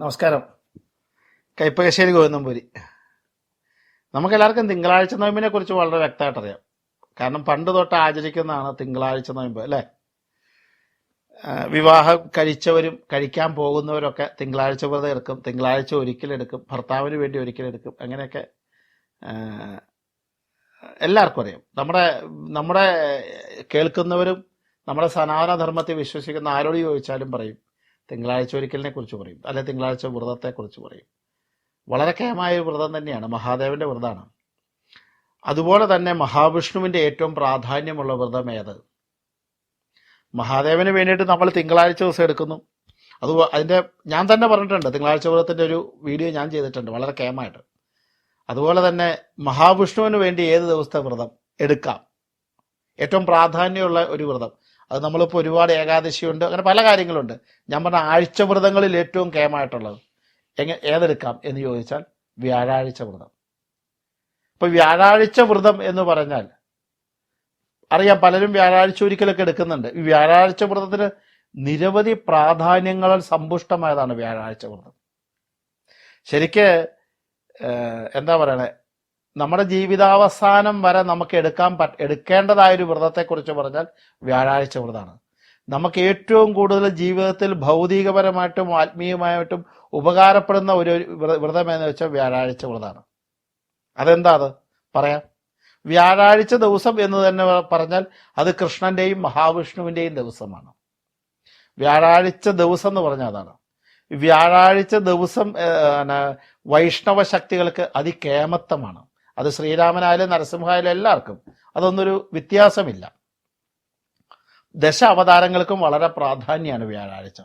നമസ്കാരം. കൈപ്പകശ്ശേരി ഗോവിന്ദംപുരി. നമുക്ക് എല്ലാവർക്കും തിങ്കളാഴ്ച നോയമ്പിനെ കുറിച്ച് വളരെ വ്യക്തമായിട്ട് അറിയാം കാരണം പണ്ട് തൊട്ട് ആചരിക്കുന്നതാണ് തിങ്കളാഴ്ച നോയമ്പ് അല്ലേ? വിവാഹം കഴിച്ചവരും കഴിക്കാൻ പോകുന്നവരൊക്കെ തിങ്കളാഴ്ച വ്രതം എടുക്കും തിങ്കളാഴ്ച ഒരിക്കലെടുക്കും ഭർത്താവിന് വേണ്ടി ഒരിക്കലെടുക്കും അങ്ങനെയൊക്കെ എല്ലാവർക്കും അറിയാം. നമ്മുടെ നമ്മുടെ കേൾക്കുന്നവരും നമ്മുടെ സനാതന ധർമ്മത്തെ വിശ്വസിക്കുന്ന ആരോട് ചോദിച്ചാലും പറയും തിങ്കളാഴ്ച ഒരിക്കലിനെ കുറിച്ച് പറയും. അല്ലെ തിങ്കളാഴ്ച വ്രതത്തെ കുറിച്ച് പറയും. വളരെ കേമായ ഒരു വ്രതം തന്നെയാണ്. മഹാദേവന്റെ വ്രതമാണ്. അതുപോലെ തന്നെ മഹാവിഷ്ണുവിന്റെ ഏറ്റവും പ്രാധാന്യമുള്ള വ്രതം ഏത്? മഹാദേവന് വേണ്ടിയിട്ട് നമ്മൾ തിങ്കളാഴ്ച ദിവസം എടുക്കുന്നു. അത് അതിന്റെ ഞാൻ തന്നെ പറഞ്ഞിട്ടുണ്ട്. തിങ്കളാഴ്ച വ്രതത്തിന്റെ ഒരു വീഡിയോ ഞാൻ ചെയ്തിട്ടുണ്ട്. വളരെ കേമായിട്ട് അതുപോലെ തന്നെ മഹാവിഷ്ണുവിന് വേണ്ടി ഏത് ദിവസത്തെ വ്രതം എടുക്കാം? ഏറ്റവും പ്രാധാന്യമുള്ള ഒരു വ്രതം. അത് നമ്മളിപ്പോൾ ഒരുപാട് ഏകാദശിയുണ്ട് അങ്ങനെ പല കാര്യങ്ങളുണ്ട്. ഞാൻ പറഞ്ഞ ആഴ്ച വ്രതങ്ങളിൽ ഏറ്റവും കേമായിട്ടുള്ളത് എങ്ങനെ ഏതെടുക്കാം എന്ന് ചോദിച്ചാൽ വ്യാഴാഴ്ച വ്രതം ഇപ്പൊ വ്യാഴാഴ്ച വ്രതം എന്ന് പറഞ്ഞാൽ അറിയാം പലരും വ്യാഴാഴ്ച ഒരിക്കലൊക്കെ എടുക്കുന്നുണ്ട്. ഈ വ്യാഴാഴ്ച വ്രതത്തിന് നിരവധി പ്രാധാന്യങ്ങളാൽ സമ്പുഷ്ടമായതാണ് വ്യാഴാഴ്ച വ്രതം ശരിക്ക് എന്താ പറയണേ? നമ്മുടെ ജീവിതാവസാനം വരെ നമുക്ക് എടുക്കാൻ പറ്റ എടുക്കേണ്ടതായ ഒരു വ്രതത്തെക്കുറിച്ച് പറഞ്ഞാൽ വ്യാഴാഴ്ച വ്രതമാണ്. നമുക്ക് ഏറ്റവും കൂടുതൽ ജീവിതത്തിൽ ഭൗതികപരമായിട്ടും ആത്മീയമായിട്ടും ഉപകാരപ്പെടുന്ന ഒരു വ്ര- വ്രതം എന്ന് വെച്ചാൽ വ്യാഴാഴ്ച വ്രതമാണ്. അതെന്താ അത്? പറയാം. വ്യാഴാഴ്ച ദിവസം എന്ന് തന്നെ പറഞ്ഞാൽ അത് കൃഷ്ണന്റെയും മഹാവിഷ്ണുവിന്റെയും ദിവസമാണ്. വ്യാഴാഴ്ച ദിവസം എന്ന് പറഞ്ഞാൽ അതാണ്. വ്യാഴാഴ്ച ദിവസം വൈഷ്ണവ ശക്തികൾക്ക് അതികേമത്വമാണ്. അത് ശ്രീരാമനായാലും നരസിംഹായാലും എല്ലാവർക്കും അതൊന്നൊരു വ്യത്യാസമില്ല. ദശ അവതാരങ്ങൾക്കും വളരെ പ്രാധാന്യമാണ് വ്യാഴാഴ്ച.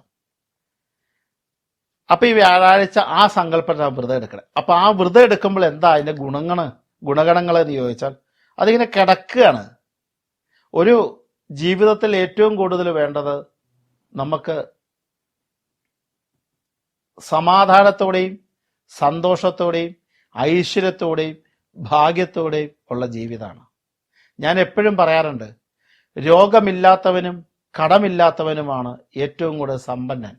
അപ്പൊ ഈ വ്യാഴാഴ്ച ആ സങ്കല്പത്തിൽ വ്രതം എടുക്കണം. അപ്പൊ ആ വ്രതം എടുക്കുമ്പോൾ എന്താ അതിന്റെ ഗുണങ്ങൾ? ഗുണഗണങ്ങൾ എന്ന് ചോദിച്ചാൽ അതിങ്ങനെ കിടക്കുകയാണ്. ഒരു ജീവിതത്തിൽ ഏറ്റവും കൂടുതൽ വേണ്ടത് നമുക്ക് സമാധാനത്തോടെയും സന്തോഷത്തോടെയും ഐശ്വര്യത്തോടെയും ഭാഗ്യത്തോടെയും ഉള്ള ജീവിതമാണ്. ഞാൻ എപ്പോഴും പറയാറുണ്ട് രോഗമില്ലാത്തവനും കടമില്ലാത്തവനുമാണ് ഏറ്റവും കൂടുതൽ സമ്പന്നൻ.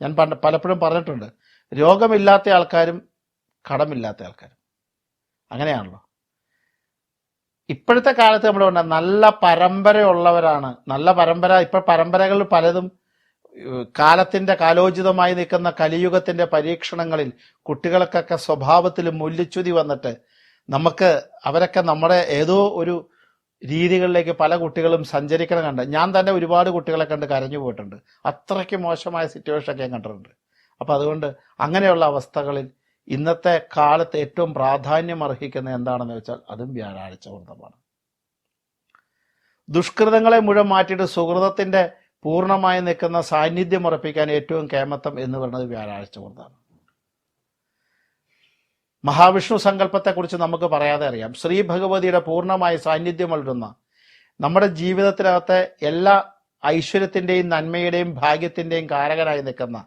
ഞാൻ പണ്ട് പലപ്പോഴും പറഞ്ഞിട്ടുണ്ട് രോഗമില്ലാത്ത ആൾക്കാരും കടമില്ലാത്ത ആൾക്കാരും. അങ്ങനെയാണല്ലോ. ഇപ്പോഴത്തെ കാലത്ത് നമ്മൾ പറഞ്ഞ നല്ല പരമ്പരയുള്ളവരാണ് നല്ല പരമ്പര ഇപ്പൊ പരമ്പരകൾ പലതും കാലത്തിന്റെ കാലോചിതമായി നിൽക്കുന്ന കലിയുഗത്തിന്റെ പരീക്ഷണങ്ങളിൽ കുട്ടികൾക്കൊക്കെ സ്വഭാവത്തിൽ മുല്ലിച്ചുതി വന്നിട്ട് നമുക്ക് അവരൊക്കെ നമ്മുടെ ഏതോ ഒരു രീതികളിലേക്ക് പല കുട്ടികളും സഞ്ചരിക്കണം കണ്ട്. ഞാൻ തന്നെ ഒരുപാട് കുട്ടികളെ കണ്ട് കരഞ്ഞു പോയിട്ടുണ്ട്. അത്രയ്ക്ക് മോശമായ സിറ്റുവേഷൻ ഒക്കെ ഞാൻ കണ്ടിട്ടുണ്ട്. അപ്പോൾ അതുകൊണ്ട് അങ്ങനെയുള്ള അവസ്ഥകളിൽ ഇന്നത്തെ കാലത്ത് ഏറ്റവും പ്രാധാന്യം അർഹിക്കുന്ന എന്താണെന്ന് വെച്ചാൽ അതും വ്യാഴാഴ്ച വ്രതമാണ് ദുഷ്കൃതങ്ങളെ മുഴുവൻ മാറ്റിയിട്ട് സുഹൃതത്തിന്റെ പൂർണമായി നിൽക്കുന്ന സാന്നിധ്യം ഉറപ്പിക്കാൻ ഏറ്റവും കേമത്വം എന്ന് പറയുന്നത് വ്യാഴാഴ്ച വ്രതമാണ് മഹാവിഷ്ണു സങ്കല്പത്തെക്കുറിച്ച് നമുക്ക് പറയാതെ അറിയാം. ശ്രീ ഭഗവതിയുടെ പൂർണമായ സാന്നിധ്യം വളരുന്ന നമ്മുടെ ജീവിതത്തിനകത്തെ എല്ലാ ഐശ്വര്യത്തിന്റെയും നന്മയുടെയും ഭാഗ്യത്തിന്റെയും കാരകനായി നിൽക്കുന്ന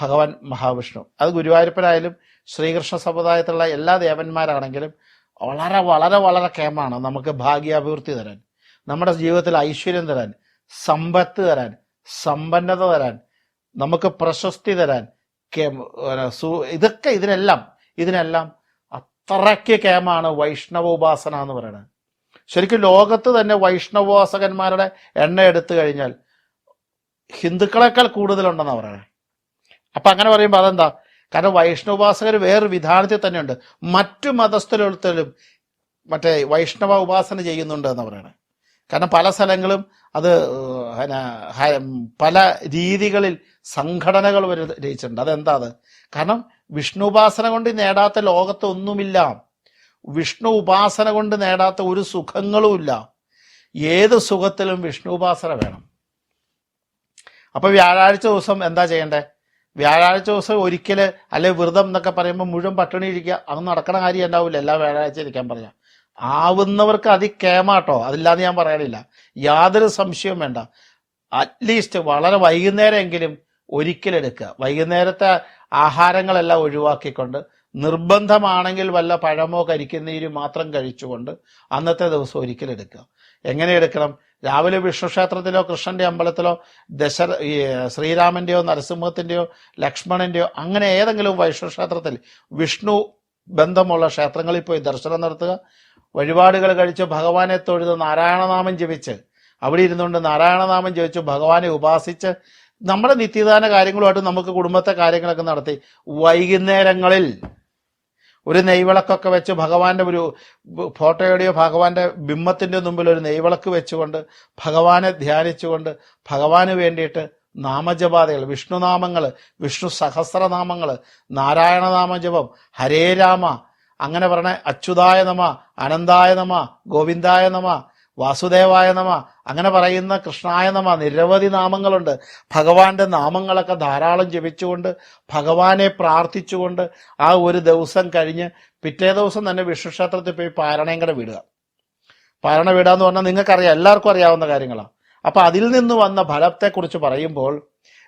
ഭഗവാൻ മഹാവിഷ്ണു. അത് ഗുരുവായൂരപ്പനായാലും ശ്രീകൃഷ്ണ സമുദായത്തിലുള്ള എല്ലാ ദേവന്മാരാണെങ്കിലും വളരെ വളരെ വളരെ കേമാണ് നമുക്ക് ഭാഗ്യാഭിവൃദ്ധി തരാൻ നമ്മുടെ ജീവിതത്തിൽ ഐശ്വര്യം തരാൻ സമ്പത്ത് തരാൻ സമ്പന്നത തരാൻ നമുക്ക് പ്രശസ്തി തരാൻ ഇതൊക്കെ ഇതിനെല്ലാം ഇതിനെല്ലാം അത്രയ്ക്ക് കേമാണ് വൈഷ്ണവ ഉപാസന എന്ന് പറയുന്നത്. ശരിക്കും ലോകത്ത് തന്നെ വൈഷ്ണവോപാസകന്മാരുടെ എണ്ണ എടുത്തു കഴിഞ്ഞാൽ ഹിന്ദുക്കളെക്കാൾ കൂടുതലുണ്ടെന്ന് പറയണേ അപ്പൊ അങ്ങനെ പറയുമ്പോൾ അതെന്താ? കാരണം വൈഷ്ണവോപാസകർ വേറൊരു വിധാനത്തിൽ തന്നെയുണ്ട്. മറ്റു മതസ്ഥരോത്തരും മറ്റേ വൈഷ്ണവ ഉപാസന ചെയ്യുന്നുണ്ട് എന്ന് പറയണേ കാരണം പല സ്ഥലങ്ങളും അത് പല രീതികളിൽ സംഘടനകൾ രചിച്ചിട്ടുണ്ട്. അതെന്താ അത്? കാരണം വിഷ്ണു ഉപാസന കൊണ്ട് നേടാത്ത ലോകത്ത് ഒന്നുമില്ല. വിഷ്ണു ഉപാസന കൊണ്ട് നേടാത്ത ഒരു സുഖങ്ങളുമില്ല. ഏത് സുഖത്തിലും വിഷ്ണു ഉപാസന വേണം. അപ്പൊ വ്യാഴാഴ്ച ദിവസം എന്താ ചെയ്യേണ്ടേ? വ്യാഴാഴ്ച ദിവസം ഒരിക്കൽ അല്ലെ വ്രതം എന്നൊക്കെ പറയുമ്പോൾ മുഴുവൻ പട്ടിണി ഇരിക്കുക. അത് നടക്കണ കാര്യം ഉണ്ടാവില്ല. എല്ലാ വ്യാഴാഴ്ച ഇരിക്കാൻ പറയാം. ആവുന്നവർക്ക് അതിക്കേമാട്ടോ. അതില്ലാതെ ഞാൻ പറയാനില്ല യാതൊരു സംശയവും വേണ്ട. അറ്റ്ലീസ്റ്റ് വളരെ വൈകുന്നേരമെങ്കിലും ഒരിക്കലെടുക്കുക വൈകുന്നേരത്തെ ആഹാരങ്ങളെല്ലാം ഒഴിവാക്കിക്കൊണ്ട് നിർബന്ധമാണെങ്കിൽ വല്ല പഴമോ കരിക്കുന്നീരും മാത്രം കഴിച്ചുകൊണ്ട് അന്നത്തെ ദിവസം ഒരിക്കലെടുക്കുക എങ്ങനെ എടുക്കണം? രാവിലെ വിഷ്ണു ക്ഷേത്രത്തിലോ കൃഷ്ണന്റെ അമ്പലത്തിലോ ദശ ശ്രീരാമന്റെയോ നരസിംഹത്തിന്റെയോ ലക്ഷ്മണന്റെയോ അങ്ങനെ ഏതെങ്കിലും വൈഷ്ണു ക്ഷേത്രത്തിൽ വിഷ്ണു ബന്ധമുള്ള ക്ഷേത്രങ്ങളിൽ പോയി ദർശനം നടത്തുക. വഴിപാടുകൾ കഴിച്ച് ഭഗവാനെ തൊഴുത് നാരായണനാമം ജപിച്ച് അവിടെ ഇരുന്നുകൊണ്ട് നാരായണനാമം ജപിച്ച് ഭഗവാനെ ഉപാസിച്ച് നമ്മുടെ നിത്യദാന കാര്യങ്ങളുമായിട്ട് നമുക്ക് കുടുംബത്തെ കാര്യങ്ങളൊക്കെ നടത്തി. വൈകുന്നേരങ്ങളിൽ ഒരു നെയ്വിളക്കൊക്കെ വെച്ച് ഭഗവാന്റെ ഒരു ഫോട്ടോയുടെയോ ഭഗവാന്റെ ബിംബത്തിന്റെ മുമ്പിൽ ഒരു നെയ്വിളക്ക് വെച്ചുകൊണ്ട് ഭഗവാനെ ധ്യാനിച്ചുകൊണ്ട് ഭഗവാന് വേണ്ടിയിട്ട് നാമജപാതകൾ വിഷ്ണുനാമങ്ങൾ വിഷ്ണു സഹസ്രനാമങ്ങൾ നാരായണനാമജപം ഹരേ രാമ അങ്ങനെ പറഞ്ഞ അച്യുതായ നമ അനന്തായ നമ ഗോവിന്ദായ നമ വാസുദേവായ നമ അങ്ങനെ പറയുന്ന കൃഷ്ണായ നമ നിരവധി നാമങ്ങളുണ്ട്. ഭഗവാന്റെ നാമങ്ങളൊക്കെ ധാരാളം ജപിച്ചുകൊണ്ട് ഭഗവാനെ പ്രാർത്ഥിച്ചുകൊണ്ട് ആ ഒരു ദിവസം കഴിഞ്ഞ് പിറ്റേ ദിവസം തന്നെ വിഷ്ണു ക്ഷേത്രത്തിൽ പോയി പാരണയും കൂടെ വിടുക. പാരണ വിടുക എന്ന് പറഞ്ഞാൽ നിങ്ങൾക്കറിയാം എല്ലാവർക്കും അറിയാവുന്ന കാര്യങ്ങളാണ്. അപ്പൊ അതിൽ നിന്ന് വന്ന ഫലത്തെക്കുറിച്ച് പറയുമ്പോൾ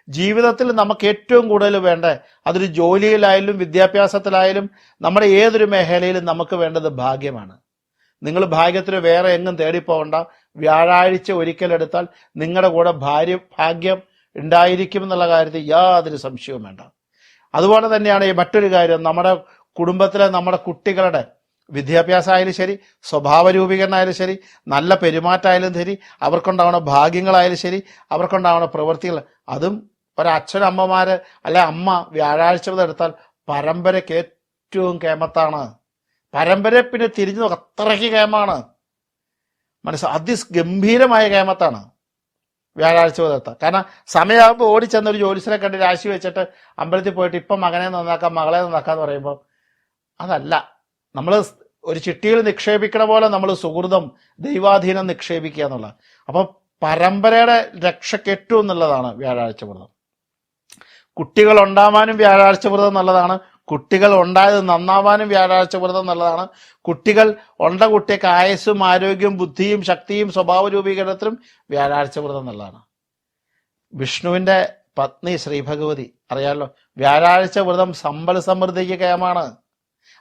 ജീവിതത്തിൽ നമുക്ക് ഏറ്റവും കൂടുതൽ വേണ്ട അതൊരു ജോലിയിലായാലും വിദ്യാഭ്യാസത്തിലായാലും നമ്മുടെ ഏതൊരു മേഖലയിലും നമുക്ക് വേണ്ടത് ഭാഗ്യമാണ്. നിങ്ങൾ ഭാഗ്യത്തിന് വേറെ എങ്ങും തേടിപ്പോകണ്ട. വ്യാഴാഴ്ച ഒരിക്കലെടുത്താൽ നിങ്ങളുടെ കൂടെ ഭാര്യ ഭാഗ്യം ഉണ്ടായിരിക്കും എന്നുള്ള കാര്യത്തിൽ യാതൊരു സംശയവും വേണ്ട. അതുപോലെ തന്നെയാണ് ഈ മറ്റൊരു കാര്യം. നമ്മുടെ കുടുംബത്തിലെ നമ്മുടെ കുട്ടികളുടെ വിദ്യാഭ്യാസമായാലും ശരി സ്വഭാവ രൂപീകരണമായാലും ശരി നല്ല പെരുമാറ്റമായാലും ശരി അവർക്കുണ്ടാവുന്ന ഭാഗ്യങ്ങളായാലും ശരി അവർക്കുണ്ടാവുന്ന പ്രവൃത്തികൾ. അതും ഒരച്ഛനമ്മമാർ അല്ലെ അമ്മ വ്യാഴാഴ്ച മുതൽ എടുത്താൽ പരമ്പരയ്ക്ക് ഏറ്റവും കേമത്താണ്. പരമ്പര പിന്നെ തിരിഞ്ഞു അത്രയ്ക്ക് കേമാണ് മനസ്സ് അതിഗംഭീരമായ കേമത്താണ് വ്യാഴാഴ്ച മുതലത്ത കാരണം സമയമാകുമ്പോൾ ഓടിച്ചെന്ന് ഒരു ജോലിസിനെ കണ്ട് രാശി വെച്ചിട്ട് അമ്പലത്തിൽ പോയിട്ട് ഇപ്പം മകനെ നന്നാക്കാം മകളെ നന്നാക്കാം എന്ന് പറയുമ്പോൾ അതല്ല. നമ്മൾ ഒരു ചിട്ടിയിൽ നിക്ഷേപിക്കണ പോലെ നമ്മൾ സുഹൃതം ദൈവാധീനം നിക്ഷേപിക്കുക എന്നുള്ളത്. അപ്പം പരമ്പരയുടെ രക്ഷ കെട്ടു എന്നുള്ളതാണ് വ്യാഴാഴ്ച വ്രതം. കുട്ടികൾ ഉണ്ടാവാനും വ്യാഴാഴ്ച വ്രതം നല്ലതാണ്. കുട്ടികൾ ഉണ്ടായത് നന്നാവാനും വ്യാഴാഴ്ച വ്രതം നല്ലതാണ്. കുട്ടികൾ ഉണ്ട കുട്ടിക്ക് ആയസ്സും ആരോഗ്യവും ബുദ്ധിയും ശക്തിയും സ്വഭാവ രൂപീകരണത്തിനും വ്യാഴാഴ്ച വ്രതം നല്ലതാണ്. വിഷ്ണുവിന്റെ പത്നി ശ്രീഭഗവതി അറിയാലോ? വ്യാഴാഴ്ച വ്രതം സമ്പൽ സമൃദ്ധിക്ക് കേമാണ്.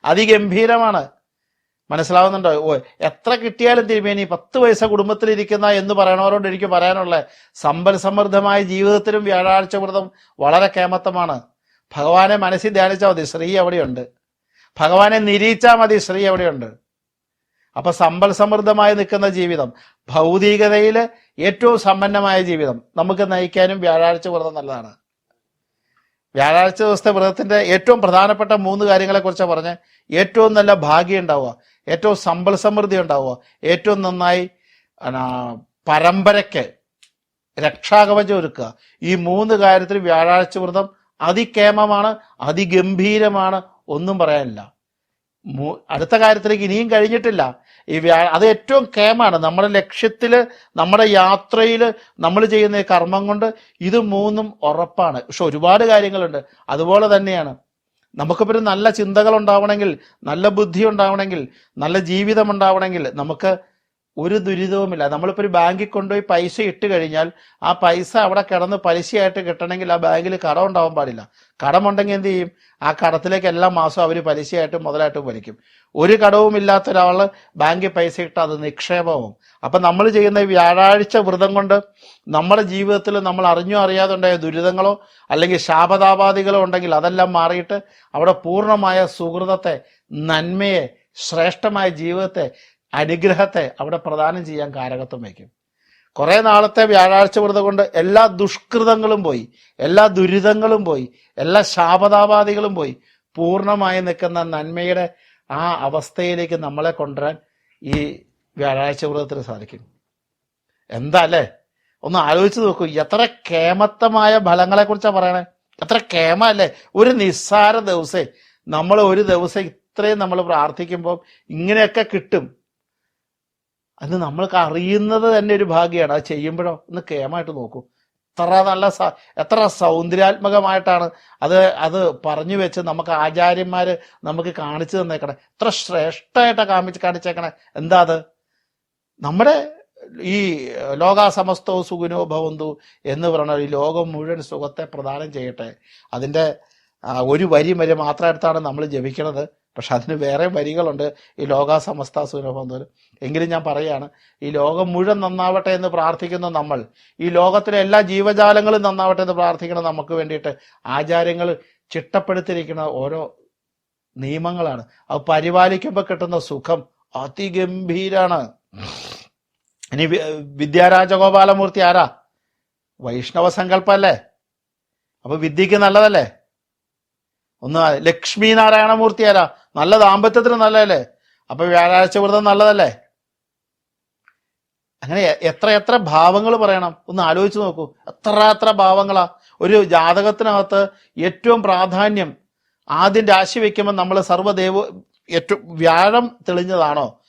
അതിഗംഭീരമാണ്. മനസ്സിലാവുന്നുണ്ടോ? ഓ എത്ര കിട്ടിയാലും തിരുമേനി പത്ത് പൈസ കുടുംബത്തിലിരിക്കുന്ന എന്ന് പറയണവരോട് എനിക്ക് പറയാനുള്ളത് സമ്പൽ സമൃദ്ധമായ ജീവിതത്തിലും വ്യാഴാഴ്ച വ്രതം വളരെ കേമത്തമാണ് ഭഗവാനെ മനസ്സിൽ ധ്യാനിച്ചാൽ മതി. ശ്രീ എവിടെയുണ്ട് ഭഗവാനെ നിരീച്ചാൽ മതി. ശ്രീ എവിടെയുണ്ട് അപ്പൊ സമ്പൽ സമൃദ്ധമായി നിൽക്കുന്ന ജീവിതം ഭൗതികതയിൽ ഏറ്റവും സമ്പന്നമായ ജീവിതം നമുക്ക് നയിക്കാനും വ്യാഴാഴ്ച വ്രതം നല്ലതാണ്. വ്യാഴാഴ്ച ദിവസത്തെ വ്രതത്തിന്റെ ഏറ്റവും പ്രധാനപ്പെട്ട മൂന്ന് കാര്യങ്ങളെ കുറിച്ച് പറഞ്ഞ്. ഏറ്റവും നല്ല ഭാഗ്യം ഉണ്ടാവുക ഏറ്റവും സമ്പൽ സമൃദ്ധി ഉണ്ടാവുക ഏറ്റവും നന്നായി പരമ്പരയ്ക്ക് രക്ഷാകവചം ഒരുക്കുക. ഈ മൂന്ന് കാര്യത്തിൽ വ്യാഴാഴ്ച വ്രതം അതികേമമാണ് അതിഗംഭീരമാണ് ഒന്നും പറയാനില്ല. അടുത്ത കാര്യത്തിലേക്ക് ഇനിയും കഴിഞ്ഞിട്ടില്ല. ഈ അത് ഏറ്റവും കേമാണ്. നമ്മുടെ ലക്ഷ്യത്തിൽ നമ്മുടെ യാത്രയിൽ നമ്മൾ ചെയ്യുന്ന കർമ്മം കൊണ്ട് ഇത് മൂന്നും ഉറപ്പാണ്. പക്ഷെ ഒരുപാട് കാര്യങ്ങളുണ്ട്. അതുപോലെ തന്നെയാണ്. നമുക്കിപ്പോൾ നല്ല ചിന്തകൾ ഉണ്ടാവണമെങ്കിൽ നല്ല ബുദ്ധി ഉണ്ടാവണമെങ്കിൽ നല്ല ജീവിതം ഉണ്ടാവണമെങ്കിൽ നമുക്ക് ഒരു ദുരിതവുമില്ല. നമ്മളിപ്പോൾ ഒരു ബാങ്കിൽ കൊണ്ടുപോയി പൈസ ഇട്ട് കഴിഞ്ഞാൽ ആ പൈസ അവിടെ കിടന്ന് പലിശയായിട്ട് കിട്ടണമെങ്കിൽ ആ ബാങ്കിൽ കടം ഉണ്ടാവാൻ പാടില്ല. കടമുണ്ടെങ്കിൽ എന്ത് ചെയ്യും? ആ കടത്തിലേക്ക് എല്ലാ മാസവും അവർ പലിശയായിട്ടും മുതലായിട്ടും വലിക്കും. ഒരു കടവും ഇല്ലാത്ത ഒരാൾ ബാങ്കിൽ പൈസ ഇട്ട് അത് നിക്ഷേപവും അപ്പം നമ്മൾ ചെയ്യുന്ന വ്യാഴാഴ്ച വ്രതം കൊണ്ട് നമ്മുടെ ജീവിതത്തിൽ നമ്മൾ അറിഞ്ഞോ അറിയാതെ ഉണ്ടായ ദുരിതങ്ങളോ അല്ലെങ്കിൽ ശാപതാപാദികളോ ഉണ്ടെങ്കിൽ അതെല്ലാം മാറിയിട്ട് അവിടെ പൂർണമായ സുഹൃതത്തെ നന്മയെ ശ്രേഷ്ഠമായ ജീവിതത്തെ അനുഗ്രഹത്തെ അവിടെ പ്രദാനം ചെയ്യാൻ കാരകത്വം വയ്ക്കും. കുറെ നാളത്തെ വ്യാഴാഴ്ച വ്രതം കൊണ്ട് എല്ലാ ദുഷ്കൃതങ്ങളും പോയി എല്ലാ ദുരിതങ്ങളും പോയി എല്ലാ ശാപതാപാദികളും പോയി പൂർണമായി നിൽക്കുന്ന നന്മയുടെ ആ അവസ്ഥയിലേക്ക് നമ്മളെ കൊണ്ടുവരാൻ ഈ വ്യാഴാഴ്ച വ്രതത്തിന് സാധിക്കും. എന്താ അല്ലേ? ഒന്ന് ആലോചിച്ച് നോക്കൂ എത്ര കേമത്തമായ ഫലങ്ങളെ കുറിച്ചാണ് പറയണേ? എത്ര കേമ അല്ലേ? ഒരു നിസ്സാര ദിവസേ നമ്മൾ ഒരു ദിവസം ഇത്രയും നമ്മൾ പ്രാർത്ഥിക്കുമ്പോൾ ഇങ്ങനെയൊക്കെ കിട്ടും. അത് നമ്മൾക്ക് അറിയുന്നത് തന്നെ ഒരു ഭാഗ്യമാണ് അത് ചെയ്യുമ്പോഴോ ഒന്ന് കേമായിട്ട് നോക്കൂ. എത്ര നല്ല എത്ര സൗന്ദര്യാത്മകമായിട്ടാണ് അത് അത് പറഞ്ഞു വെച്ച് നമുക്ക് ആചാര്യന്മാർ നമുക്ക് കാണിച്ചു തന്നേക്കണേ. എത്ര ശ്രേഷ്ഠമായിട്ടാണ് കാണിച്ച് കാണിച്ചേക്കണേ. എന്താ അത്? നമ്മുടെ ഈ ലോകാസമസ്തവും സുഖിനോ ഭവന്തു എന്ന് പറയുന്ന ഈ ലോകം മുഴുവൻ സുഖത്തെ പ്രദാനം ചെയ്യട്ടെ. അതിന്റെ ഒരു വരി വരെ മാത്രം എടുത്താണ് നമ്മൾ ജപിക്കണത്. പക്ഷെ അതിന് വേറെ വരികളുണ്ട്. ഈ ലോക സമസ്ത സുലഭം എങ്കിലും ഞാൻ പറയാണ് ഈ ലോകം മുഴുവൻ നന്നാവട്ടെ എന്ന് പ്രാർത്ഥിക്കുന്ന നമ്മൾ ഈ ലോകത്തിലെ എല്ലാ ജീവജാലങ്ങളും നന്നാവട്ടെ എന്ന് പ്രാർത്ഥിക്കണം നമുക്ക് വേണ്ടിയിട്ട് ആചാര്യങ്ങൾ ചിട്ടപ്പെടുത്തിയിരിക്കുന്ന ഓരോ നിയമങ്ങളാണ്. അത് പരിപാലിക്കുമ്പോൾ കിട്ടുന്ന സുഖം അതിഗംഭീരാണ്. ഇനി വിദ്യാരാജഗോപാലമൂർത്തി ആരാ? വൈഷ്ണവ സങ്കല്പല്ലേ? അപ്പൊ വിദ്യക്ക് നല്ലതല്ലേ? ഒന്ന് ലക്ഷ്മി നാരായണമൂർത്തി ആരാ? നല്ല ദാമ്പത്യത്തിന് നല്ലതല്ലേ? അപ്പൊ വ്യാഴാഴ്ച വ്രതം നല്ലതല്ലേ? അങ്ങനെ എത്ര എത്ര ഭാവങ്ങൾ പറയണം. ഒന്ന് ആലോചിച്ച് നോക്കൂ. എത്ര എത്ര ഭാവങ്ങളാ. ഒരു ജാതകത്തിനകത്ത് ഏറ്റവും പ്രാധാന്യം ആദ്യം രാശി വയ്ക്കുമ്പോൾ നമ്മൾ സർവദേവ ഏറ്റവും വ്യാഴം തെളിഞ്ഞതാണോ?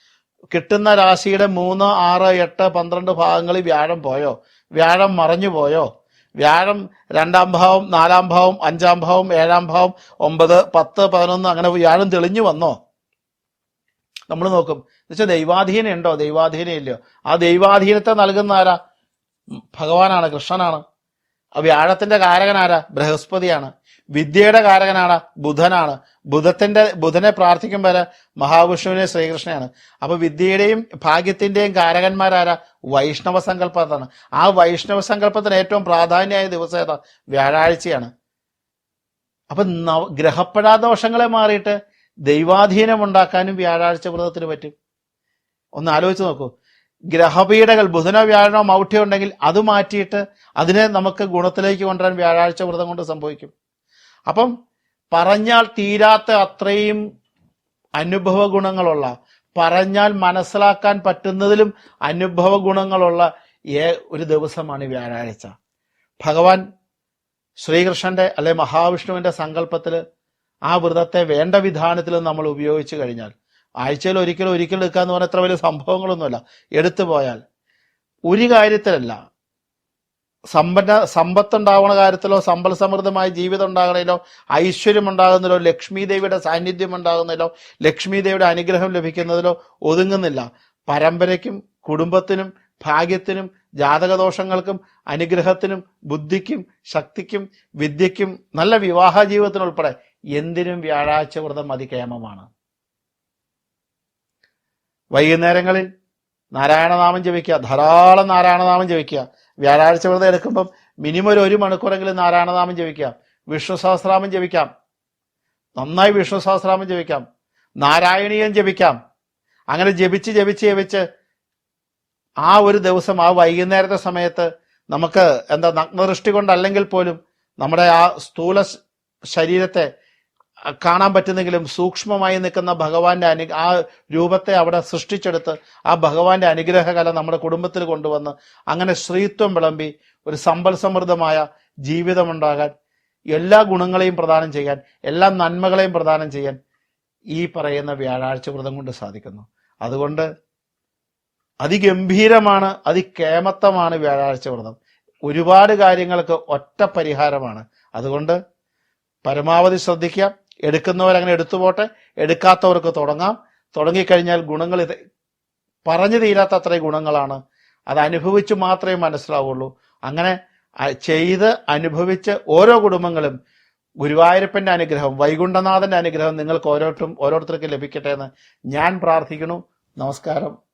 കിട്ടുന്ന രാശിയുടെ മൂന്ന് ആറ് എട്ട് പന്ത്രണ്ട് ഭാഗങ്ങളിൽ വ്യാഴം പോയോ? വ്യാഴം മറഞ്ഞു പോയോ? വ്യാഴം രണ്ടാം ഭാവം നാലാം ഭാവം അഞ്ചാം ഭാവം ഏഴാം ഭാവം ഒമ്പത് പത്ത് പതിനൊന്ന് അങ്ങനെ വ്യാഴം തെളിഞ്ഞു വന്നോ? നമ്മൾ നോക്കും. എന്നുവെച്ചാൽ ദൈവാധീന ഉണ്ടോ ദൈവാധീന ഇല്ലയോ ആ ദൈവാധീനത്തെ നൽകുന്ന ആരാ? ഭഗവാനാണ് കൃഷ്ണനാണ്. ആ വ്യാഴത്തിന്റെ കാരകനാരാ ബൃഹസ്പതിയാണ്. വിദ്യയുടെ കാരകനാണ് ബുധനാണ്. ബുധത്തിന്റെ ബുധനെ പ്രാർത്ഥിക്കുമ്പോൾ മഹാവിഷ്ണുവിനെ ശ്രീകൃഷ്ണനാണ് അപ്പൊ വിദ്യയുടെയും ഭാഗ്യത്തിന്റെയും കാരകന്മാരാരാ വൈഷ്ണവ സങ്കല്പത്താണ്. ആ വൈഷ്ണവ സങ്കല്പത്തിന് ഏറ്റവും പ്രാധാന്യമായ ദിവസം ഏതാ? വ്യാഴാഴ്ചയാണ്. അപ്പൊ ഗ്രഹപ്പെടാദോഷങ്ങളെ മാറിയിട്ട് ദൈവാധീനം ഉണ്ടാക്കാനും വ്യാഴാഴ്ച വ്രതത്തിന് പറ്റും. ഒന്ന് ആലോചിച്ച് നോക്കൂ. ഗ്രഹപീഠകൾ ബുധനോ വ്യാഴനോ മൗഢ്യം ഉണ്ടെങ്കിൽ അത് മാറ്റിയിട്ട് അതിനെ നമുക്ക് ഗുണത്തിലേക്ക് കൊണ്ടുവരാൻ വ്യാഴാഴ്ച വ്രതം കൊണ്ട് സംഭവിക്കും. അപ്പം പറഞ്ഞാൽ തീരാത്ത അത്രയും അനുഭവ ഗുണങ്ങളുള്ള പറഞ്ഞാൽ മനസ്സിലാക്കാൻ പറ്റുന്നതിലും അനുഭവ ഗുണങ്ങളുള്ള ഒരു ദിവസമാണ് വ്യാഴാഴ്ച. ഭഗവാൻ ശ്രീകൃഷ്ണന്റെ അല്ലെ മഹാവിഷ്ണുവിന്റെ സങ്കല്പത്തിൽ ആ വ്രതത്തെ വേണ്ട വിധാനത്തിൽ നമ്മൾ ഉപയോഗിച്ചു കഴിഞ്ഞാൽ ആഴ്ചയിൽ ഒരിക്കലും ഒരിക്കലും എടുക്കുക എന്ന് പറഞ്ഞാൽ അത്ര വലിയ സംഭവങ്ങളൊന്നുമല്ല. എടുത്തു പോയാൽ ഒരു കാര്യത്തിലല്ല സമ്പന്ന സമ്പത്തുണ്ടാവുന്ന കാര്യത്തിലോ സമ്പൽ സമൃദ്ധമായ ജീവിതം ഉണ്ടാകണതിലോ ഐശ്വര്യം ഉണ്ടാകുന്നതിലോ ലക്ഷ്മി ദേവിയുടെ സാന്നിധ്യം ഉണ്ടാകുന്നതിലോ ലക്ഷ്മി ദേവിയുടെ അനുഗ്രഹം ലഭിക്കുന്നതിലോ ഒതുങ്ങുന്നില്ല. പരമ്പരയ്ക്കും കുടുംബത്തിനും ഭാഗ്യത്തിനും ജാതകദോഷങ്ങൾക്കും അനുഗ്രഹത്തിനും ബുദ്ധിക്കും ശക്തിക്കും വിദ്യയ്ക്കും നല്ല വിവാഹ ജീവിതത്തിനുൾപ്പെടെ എന്തിനും വ്യാഴാഴ്ച വ്രതം അതികേമമാണ്. വൈകുന്നേരങ്ങളിൽ നാരായണനാമം ജപിക്കുക ധാരാളം നാരായണനാമം ജപിക്കുക. വ്യാഴാഴ്ച വ്രതം എടുക്കുമ്പം മിനിമം ഒരു ഒരു മണിക്കൂറെങ്കിലും നാരായണനാമം ജപിക്കാം. വിഷ്ണു സഹസ്രാമം ജപിക്കാം. നന്നായി വിഷ്ണു സഹസ്രാമം ജപിക്കാം. നാരായണീയം ജപിക്കാം. അങ്ങനെ ജപിച്ച് ജപിച്ച് ജപിച്ച് ആ ഒരു ദിവസം ആ വൈകുന്നേരത്തെ സമയത്ത് നമുക്ക് എന്താ നഗ്നദൃഷ്ടി കൊണ്ടല്ലെങ്കിൽ പോലും നമ്മുടെ ആ സ്ഥൂല ശരീരത്തെ കാണാൻ പറ്റുന്നെങ്കിലും സൂക്ഷ്മമായി നിൽക്കുന്ന ഭഗവാന്റെ അനു ആ രൂപത്തെ അവിടെ സൃഷ്ടിച്ചെടുത്ത് ആ ഭഗവാന്റെ അനുഗ്രഹകല നമ്മുടെ കുടുംബത്തിൽ കൊണ്ടുവന്ന് അങ്ങനെ ശ്രീത്വം വിളമ്പി ഒരു സമ്പൽ സമൃദ്ധമായ ജീവിതമുണ്ടാകാൻ എല്ലാ ഗുണങ്ങളെയും പ്രദാനം ചെയ്യാൻ എല്ലാ നന്മകളെയും പ്രദാനം ചെയ്യാൻ ഈ പറയുന്ന വ്യാഴാഴ്ച വ്രതം കൊണ്ട് സാധിക്കുന്നു. അതുകൊണ്ട് അതിഗംഭീരമാണ് അതികേമത്തമാണ് വ്യാഴാഴ്ച വ്രതം. ഒരുപാട് കാര്യങ്ങൾക്ക് ഒറ്റ പരിഹാരമാണ്. അതുകൊണ്ട് പരമാവധി ശ്രദ്ധിക്കുക എടുക്കുന്നവരങ്ങനെ എടുത്തു പോട്ടെ. എടുക്കാത്തവർക്ക് തുടങ്ങാം. തുടങ്ങിക്കഴിഞ്ഞാൽ ഗുണങ്ങൾ ഇത് പറഞ്ഞു തീരാത്ത അത്രയും ഗുണങ്ങളാണ്. അത് അനുഭവിച്ചു മാത്രമേ മനസ്സിലാവുള്ളൂ. അങ്ങനെ ചെയ്ത് അനുഭവിച്ച് ഓരോ കുടുംബങ്ങളും ഗുരുവായൂരപ്പന്റെ അനുഗ്രഹം വൈകുണ്ഠനാഥന്റെ അനുഗ്രഹം നിങ്ങൾക്ക് ഓരോരുത്തരും ഓരോരുത്തർക്കും ലഭിക്കട്ടെ എന്ന് ഞാൻ പ്രാർത്ഥിക്കുന്നു. നമസ്കാരം.